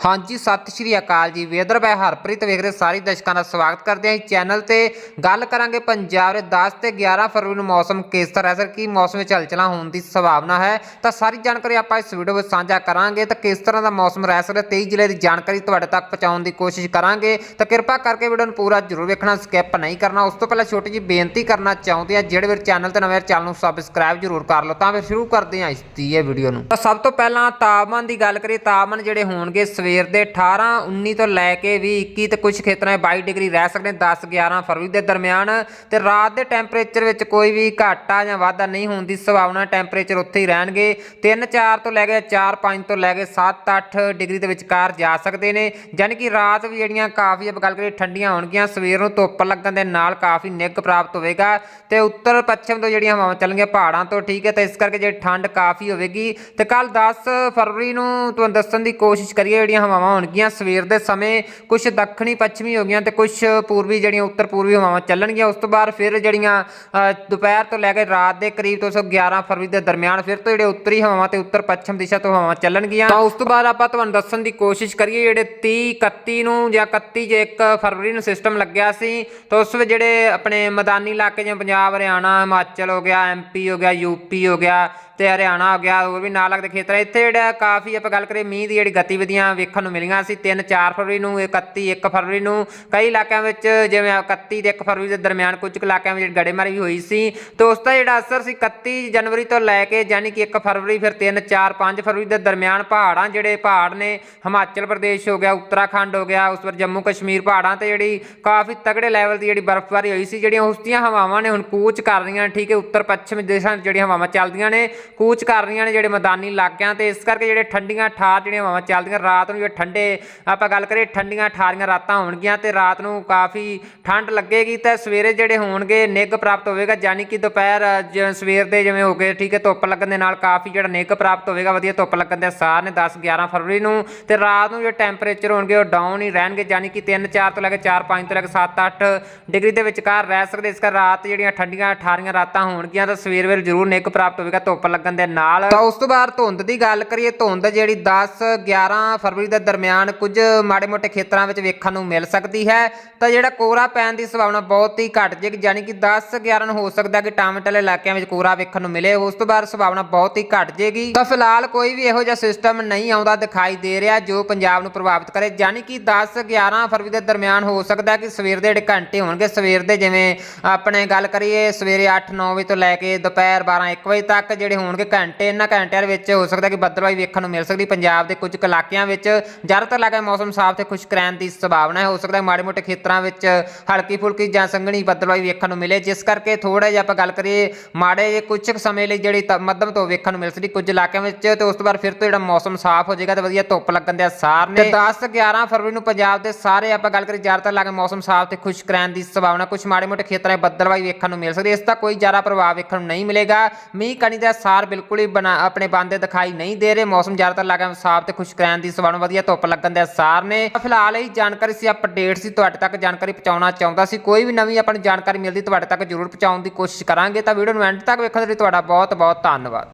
ਹਾਂਜੀ, ਸਤਿ ਸ਼੍ਰੀ ਅਕਾਲ ਜੀ। ਵੇਦਰ ਬਾਈ ਹਰਪ੍ਰੀਤ ਵੇਖ ਰਹੇ ਸਾਰੇ ਦਰਸ਼ਕਾਂ ਦਾ ਸਵਾਗਤ ਕਰਦੇ ਹਾਂ ਇਸ ਚੈਨਲ ਤੇ। ਗੱਲ ਕਰਾਂਗੇ ਪੰਜਾਬ ਦੇ 10 ਤੇ 11 ਫਰਵਰੀ ਨੂੰ ਮੌਸਮ ਕਿਸ ਤਰ੍ਹਾਂ ਸਰ? ਕੀ ਮੌਸਮ ਵਿੱਚ ਹਲਚਲਾਂ ਹੋਣ ਦੀ ਸੰਭਾਵਨਾ ਹੈ? ਤਾਂ ਸਾਰੀ ਜਾਣਕਾਰੀ ਆਪਾਂ ਇਸ ਵੀਡੀਓ ਵਿੱਚ ਸਾਂਝਾ ਕਰਾਂਗੇ। ਤਾਂ ਕਿਸ ਤਰ੍ਹਾਂ ਦਾ ਮੌਸਮ ਰਹਿ ਸਕਦਾ 23 ਜ਼ਿਲ੍ਹੇ ਦੀ ਜਾਣਕਾਰੀ ਤੁਹਾਡੇ ਤੱਕ ਪਹੁੰਚਾਉਣ ਦੀ ਕੋਸ਼ਿਸ਼ ਕਰਾਂਗੇ। ਤਾਂ ਕਿਰਪਾ ਕਰਕੇ ਵੀਡੀਓ ਨੂੰ ਪੂਰਾ ਜ਼ਰੂਰ ਵੇਖਣਾ ਸਕਿਪ ਨਹੀਂ ਕਰਨਾ। ਉਸ ਤੋਂ ਪਹਿਲਾਂ ਛੋਟੀ ਜਿਹੀ ਬੇਨਤੀ ਕਰਨਾ ਚਾਹੁੰਦੇ ਆ ਜਿਹੜੇ ਵੀਰ ਚੈਨਲ ਤੇ ਨਵੇਂ ਚੈਨਲ ਨੂੰ ਸਬਸਕ੍ਰਾਈਬ ਜ਼ਰੂਰ ਕਰ ਲਓ। ਤਾਂ ਫਿਰ ਸ਼ੁਰੂ ਕਰਦੇ ਹਾਂ ਇਸ ਦੀ ਇਹ ਵੀਡੀਓ ਨੂੰ। ਤਾਂ ਸਭ ਤੋਂ ਪਹਿਲਾਂ ਤਾਪਮਾਨ ਦੀ ਗੱਲ ਕਰੀਏ, ਤਾਪਮਾਨ ਜਿਹੜੇ ਹੋਣਗੇ ਸਵੇਰ ਸਵੇਰ ਦੇ 18 19 ਤੋਂ ਲੈ ਕੇ ਵੀ 21 ਤੇ ਕੁਝ ਖੇਤਰਾਂ 'ਚ 22 ਡਿਗਰੀ ਰਹਿ ਸਕਦੇ ਨੇ 10 11 ਫਰਵਰੀ ਦੇ ਦਰਮਿਆਨ। ਤੇ ਰਾਤ ਦੇ ਟੈਂਪਰੇਚਰ ਵਿੱਚ ਕੋਈ ਵੀ ਘਾਟਾ ਜਾਂ ਵਾਧਾ ਨਹੀਂ ਹੋਣ ਦੀ ਸੰਭਾਵਨਾ, ਟੈਂਪਰੇਚਰ ਉੱਥੇ ਹੀ ਰਹਿਣਗੇ। 3 4 ਤੋਂ ਲੈ ਕੇ 4 5 ਤੋਂ ਲੈ ਕੇ 7 8 ਡਿਗਰੀ ਦੇ ਵਿਚਕਾਰ ਜਾ ਸਕਦੇ ਨੇ। ਯਾਨੀ ਕਿ ਰਾਤ ਵੀ ਜਿਹੜੀਆਂ ਕਾਫੀ ਆਪਾਂ ਗੱਲ ਕਰੀਏ ਠੰਡੀਆਂ ਹੋਣਗੀਆਂ, ਸਵੇਰ ਨੂੰ ਧੁੱਪ ਲੱਗਣ ਦੇ ਨਾਲ ਕਾਫੀ ਨਿੱਘ ਪ੍ਰਾਪਤ ਹੋਵੇਗਾ। ਤੇ ਉੱਤਰ ਪੱਛਮ ਤੋਂ ਜਿਹੜੀਆਂ ਹਵਾਵਾਂ ਚੱਲਣਗੀਆਂ, ਪਹਾੜਾਂ ਤੋਂ, ਠੀਕ ਹੈ, ਤੇ ਇਸ ਕਰਕੇ ਜਿਹੜੀ ਠੰਡ ਕਾਫੀ ਹੋਵੇਗੀ, ਤੇ ਕੱਲ 10 ਫਰਵਰੀ ਨੂੰ ਤੁਹਾਨੂੰ ਦੱਸਣ ਦੀ ਕੋਸ਼ਿਸ਼ ਕਰੀਏ ਜਿਹੜੀਆਂ ਹਵਾਵਾਂ ਹੋਣਗੀਆਂ। ਸਵੇਰ ਦੇ ਸਮੇਂ ਕੁਝ ਦੱਖਣੀ, ਪੱਛਮੀ ਹੋ ਗਈਆਂ ਤੇ ਕੁਝ ਪੂਰਬੀ ਜਿਹੜੀਆਂ ਉੱਤਰ ਪੂਰਬੀ ਹਵਾਵਾਂ ਚੱਲਣਗੀਆਂ। ਉਸ ਤੋਂ ਬਾਅਦ ਫਿਰ ਜਿਹੜੀਆਂ ਦੁਪਹਿਰ ਤੋਂ ਲੈ ਕੇ ਰਾਤ ਦੇ ਕਰੀਬ ਤੋਂ 11 ਫਰਵਰੀ ਦੇ ਦਰਮਿਆਨ ਫਿਰ ਤੋਂ ਜਿਹੜੇ ਉੱਤਰੀ ਹਵਾਵਾਂ ਤੇ ਉੱਤਰ ਪੱਛਮ ਦਿਸ਼ਾ ਤੋਂ ਹਵਾਵਾਂ ਚੱਲਣਗੀਆਂ। ਤਾਂ ਉਸ ਤੋਂ ਬਾਅਦ ਆਪਾਂ ਤੁਹਾਨੂੰ ਦੱਸਣ ਦੀ ਕੋਸ਼ਿਸ਼ ਕਰੀਏ ਜਿਹੜੇ 30 31 ਨੂੰ ਜਾਂ 31 ਜੇ 1 ਫਰਵਰੀ ਨੂੰ ਸਿਸਟਮ ਲੱਗਿਆ ਸੀ, ਤਾਂ ਉਸ ਵਿੱਚ ਜਿਹੜੇ ਆਪਣੇ ਮੈਦਾਨੀ ਇਲਾਕੇ ਜਿਵੇਂ ਪੰਜਾਬ, ਹਰਿਆਣਾ, ਹਿਮਾਚਲ ਹੋ ਗਿਆ ਐਮਪੀ ਹੋ ਗਿਆ ਯੂਪੀ ਹੋ ਗਿਆ ਤੇ ਹਰਿਆਣਾ ਹੋ ਗਿਆ, ਹੋਰ ਵੀ ਨਾਲ ਲੱਗਦੇ ਖੇਤਰ ਇੱਥੇ ਜਿਹੜਾ ਕਾਫੀ ਆਪਾਂ ਗੱਲ ਕਰੀਏ, ਮੀਂਹ ਦੀ ਜਿਹੜੀ ਗਤੀਵਿਧੀਆਂ ਵੇਖਣ ਨੂੰ ਮਿਲੀਆਂ ਸੀ 3 4 ਫਰਵਰੀ ਨੂੰ 31 1 ਫਰਵਰੀ ਨੂੰ। ਕਈ ਇਲਾਕਿਆਂ ਵਿੱਚ ਜਿਵੇਂ 31 ਤੇ 1 ਫਰਵਰੀ ਦੇ ਦਰਮਿਆਨ ਕੁਝ ਕੁ ਇਲਾਕਿਆਂ ਵਿੱਚ ਗੜੇਮਾਰੀ ਵੀ ਹੋਈ ਸੀ। ਤੇ ਉਸ ਦਾ ਜਿਹੜਾ ਅਸਰ ਸੀ 31 ਜਨਵਰੀ ਤੋਂ ਲੈ ਕੇ ਯਾਨੀ ਕਿ 1 ਫਰਵਰੀ, ਫਿਰ 3 4 5 ਫਰਵਰੀ ਦੇ ਦਰਮਿਆਨ ਪਹਾੜਾਂ ਜਿਹੜੇ ਪਹਾੜ ਨੇ, ਹਿਮਾਚਲ ਪ੍ਰਦੇਸ਼ ਹੋ ਗਿਆ, ਉੱਤਰਾਖੰਡ ਹੋ ਗਿਆ, ਉਸ ਪਰ ਜੰਮੂ ਕਸ਼ਮੀਰ ਪਹਾੜਾਂ ਤੇ ਜਿਹੜੀ ਕਾਫੀ ਤਗੜੇ ਲੈਵਲ ਦੀ ਜਿਹੜੀ ਬਰਫ਼ਬਾਰੀ ਹੋਈ ਸੀ, ਜਿਹੜੀਆਂ ਉਸ ਦੀਆਂ ਹਵਾਵਾਂ ਨੇ ਹੁਣ ਕੂਚ ਕਰ ਰਹੀਆਂ ਠੀਕ ਹੈ ਉੱਤਰ ਪੱਛਮ ਦੇਸ਼ਾਂ 'ਚ ਜਿਹੜੀਆਂ ਹਵਾਵਾਂ ਚੱਲਦੀਆਂ ਨੇ। ਕੂਚ ਕਰ ਰਹੀਆਂ ਨੇ ਜਿਹੜੇ ਮੈਦਾਨੀ ਇਲਾਕਿਆਂ ਤੇ। ਇਸ ਕਰਕੇ ਜਿਹੜੇ ਠੰਡੀਆਂ ਠਾਰ ਜਿਹੜੀਆਂ ਹਵਾਵਾਂ ਚੱਲਦੀਆਂ, ਰਾਤ ਨੂੰ ਜਿਹੜੇ ਠੰਡੇ, ਆਪਾਂ ਗੱਲ ਕਰੀਏ ਠੰਡੀਆਂ ਠਾਰੀਆਂ ਰਾਤਾਂ ਹੋਣਗੀਆਂ ਤੇ ਰਾਤ ਨੂੰ ਕਾਫੀ ਠੰਡ ਲੱਗੇਗੀ ਤੇ ਸਵੇਰੇ ਜਿਹੜੇ ਹੋਣਗੇ, ਨਿੱਘ ਪ੍ਰਾਪਤ ਹੋਵੇਗਾ, ਯਾਨੀ ਕਿ ਦੁਪਹਿਰ ਜਿਵੇਂ ਸਵੇਰ ਦੇ ਜਿਵੇਂ ਹੋ ਗਏ, ਠੀਕ ਹੈ, ਧੁੱਪ ਲੱਗਣ ਦੇ ਨਾਲ ਕਾਫੀ ਜਿਹੜਾ ਨਿੱਘ ਪ੍ਰਾਪਤ ਹੋਵੇਗਾ, ਵਧੀਆ ਧੁੱਪ ਲੱਗਣ ਦੇ ਸਾਰ ਨੇ 10 11 ਫਰਵਰੀ ਨੂੰ। ਤੇ ਰਾਤ ਨੂੰ ਜਿਹੜੇ ਟੈਂਪਰੇਚਰ ਹੋਣਗੇ, ਉਹ ਡਾਊਨ ਹੀ ਰਹਿਣਗੇ, ਯਾਨੀ ਕਿ 3 4 ਤੋਂ ਲੈ ਕੇ 4 5 ਤੋਂ ਲੈ ਕੇ 7 8 ਡਿਗਰੀ ਦੇ ਵਿਚਕਾਰ ਰਹਿ ਸਕਦੇ। ਇਸ ਕਰ ਰਾਤ ਜਿਹੜੀਆਂ ਠੰਡੀਆਂ ਠਾਰੀਆਂ ਰਾਤਾਂ ਹੋਣਗੀਆਂ ਤਾਂ ਸਵੇਰ ਵੇਲੇ ਜ਼ਰੂਰ ਨਿੱਘ ਪ੍ਰਾਪਤ ਹੋਵੇਗਾ, ਧੁੱਪ ਲੱਗਣ ਦੇ ਨਾਲ ਤਾਂ ਉਸ ਤੋਂ ਬਾਅਦ ਧੁੰਦ ਦੀ ਗੱਲ ਕਰੀਏ, ਧੁੰਦ ਜਿਹੜੀ 10 11 ਫਰਵਰੀ ਦੇ ਦਰਮਿਆਨ ਕੁਝ ਮਾੜੇ ਮੋਟੇ ਖੇਤਰਾਂ ਵਿੱਚ ਵੇਖਣ ਨੂੰ ਮਿਲ ਸਕਦੀ ਹੈ। ਤਾਂ ਜਿਹੜਾ ਕੋਰਾ ਪੈਣ ਦੀ ਸੰਭਾਵਨਾ ਬਹੁਤ ਹੀ ਘੱਟ ਜੇਗੀ ਯਾਨੀ ਕਿ 10 11 ਨੂੰ ਹੋ ਸਕਦਾ ਕਿ ਟਾਮਟਲ ਇਲਾਕਿਆਂ ਵਿੱਚ ਕੋਰਾ ਵੇਖਣ ਨੂੰ ਮਿਲੇ, ਉਸ ਤੋਂ ਬਾਅਦ ਸੰਭਾਵਨਾ ਬਹੁਤ ਹੀ ਘੱਟ ਜੇਗੀ। ਤਾਂ ਫਿਲਹਾਲ ਕੋਈ ਵੀ ਇਹੋ ਜਿਹਾ ਸਿਸਟਮ ਨਹੀਂ ਆਉਂਦਾ ਦਿਖਾਈ ਦੇ ਰਿਹਾ ਜੋ ਪੰਜਾਬ ਨੂੰ ਪ੍ਰਭਾਵਿਤ ਕਰੇ। ਯਾਨੀ ਕਿ 10 11 ਫਰਵਰੀ ਦੇ ਦਰਮਿਆਨ ਹੋ ਸਕਦਾ ਕਿ ਸਵੇਰ ਦੇ ਜਿਹੜੇ ਘੰਟੇ ਹੋਣਗੇ, ਸਵੇਰ ਦੇ ਜਿਵੇਂ ਆਪਣੇ ਗੱਲ ਕਰੀਏ, ਸਵੇਰੇ 8 9 ਵਜੇ ਤੋਂ ਲੈ ਕੇ ਦੁਪਹਿਰ 12 1 ਵਜੇ ਤੱਕ ਜਿਹੜੇ ਹੋਣਗੇ ਘੰਟੇ, ਇਹਨਾਂ ਘੰਟਿਆਂ ਦੇ ਵਿੱਚ ਹੋ ਸਕਦਾ ਕਿ ਬੱਦਲਵਾਈ ਵੇਖਣ ਨੂੰ ਮਿਲ ਸਕਦੀ। ਪੰਜਾਬ ਦੇ ਕੁਝ ਕੁ ਇਲਾਕਿਆਂ ਵਿੱਚ ਜ਼ਿਆਦਾਤਰ ਇਲਾਕਿਆਂ ਮੌਸਮ ਸਾਫ਼ ਤੇ ਖੁਸ਼ਕ ਰਹਿਣ ਦੀ ਸੰਭਾਵਨਾ ਹੈ। ਹੋ ਸਕਦਾ ਮਾੜੇ ਮੋਟੇ ਖੇਤਰਾਂ ਵਿੱਚ ਹਲਕੀ ਫੁਲਕੀ ਜਾਂ ਸੰਘਣੀ ਬੱਦਲਵਾਈ ਵੇਖਣ ਨੂੰ ਮਿਲੇ। ਜਿਸ ਕਰਕੇ ਥੋੜਾ ਜਿਹਾ ਆਪਾਂ ਗੱਲ ਕਰੀਏ ਮਾੜੇ ਜਿਹੇ ਕੁਝ ਕੁ ਸਮੇਂ ਲਈ ਜਿਹੜੀ ਮੱਧਮ ਤੋਂ ਵੇਖਣ ਨੂੰ ਮਿਲ ਸਕਦੀ ਕੁਝ ਇਲਾਕਿਆਂ ਵਿੱਚ ਤੇ ਉਸ ਤੋਂ ਬਾਅਦ ਫਿਰ ਤੋਂ ਜਿਹੜਾ ਮੌਸਮ ਸਾਫ਼ ਹੋ ਜਾਏਗਾ ਤੇ ਵਧੀਆ ਧੁੱਪ ਲੱਗਣ ਦੇ ਆਸਾਰ ਨੇ। ਤੇ 10 11 ਫਰਵਰੀ ਨੂੰ ਪੰਜਾਬ ਦੇ ਸਾਰੇ ਆਪਾਂ ਗੱਲ ਕਰੀਏ ਜ਼ਿਆਦਾਤਰ ਇਲਾਕੇ ਮੌਸਮ ਸਾਫ਼ ਤੇ ਖੁਸ਼ਕ ਰਹਿਣ ਦੀ ਸੰਭਾਵਨਾ, ਕੁਝ ਮਾੜੇ ਮੋਟੇ ਖੇਤਰਾਂ ਵਿੱਚ ਬੱਦਲਵਾਈ ਵੇਖਣ ਨੂੰ ਮਿਲ ਸਕਦੀ ਇਸ ਦਾ ਕੋਈ ਜ਼ਿਆਦਾ ਪ੍ਰਭਾਵ ਵੇਖਣ ਨੂੰ ਨਹੀਂ ਮਿਲੇਗਾ। ਮੀਂਹ ਕਣੀ ਦਾ ਸਾਰ ਬਿਲਕੁਲ ਹੀ ਬਣਾ ਆਪਣੇ ਬੰਦੇ ਦਿਖਾਈ ਨਹੀਂ ਦੇ ਰਹੇ। ਮੌਸਮ ਜ਼ਿਆਦਾਤਰ ਇਲਾਕਿਆਂ ਸਾਫ਼ ਤੇ ਖੁਸ਼ਕ ਰਹਿਣ ਦੀ ਸੰਭਾਵਨਾ ਵਧੀਆ ਧੁੱਪ ਲੱਗਣ ਦੇ ਆਸਾਰ ਨੇ। ਫਿਲਹਾਲ ਇਹ ਜਾਣਕਾਰੀ ਸੀ ਅਪਡੇਟ ਸੀ, ਤੁਹਾਡੇ ਤੱਕ ਜਾਣਕਾਰੀ ਪਹੁੰਚਾਉਣਾ ਚਾਹੁੰਦਾ ਸੀ। ਕੋਈ ਵੀ ਨਵੀਂ ਆਪਾਂ ਨੂੰ ਜਾਣਕਾਰੀ ਮਿਲਦੀ, ਤੁਹਾਡੇ ਤੱਕ ਜ਼ਰੂਰ ਪਹੁੰਚਾਉਣ ਦੀ ਕੋਸ਼ਿਸ਼ ਕਰਾਂਗੇ। ਤਾਂ ਵੀਡੀਓ ਨੂੰ ਐਂਡ ਤੱਕ ਵੇਖਣ ਦੇ ਲਈ ਤੁਹਾਡਾ ਬਹੁਤ ਬਹੁਤ ਧੰਨਵਾਦ।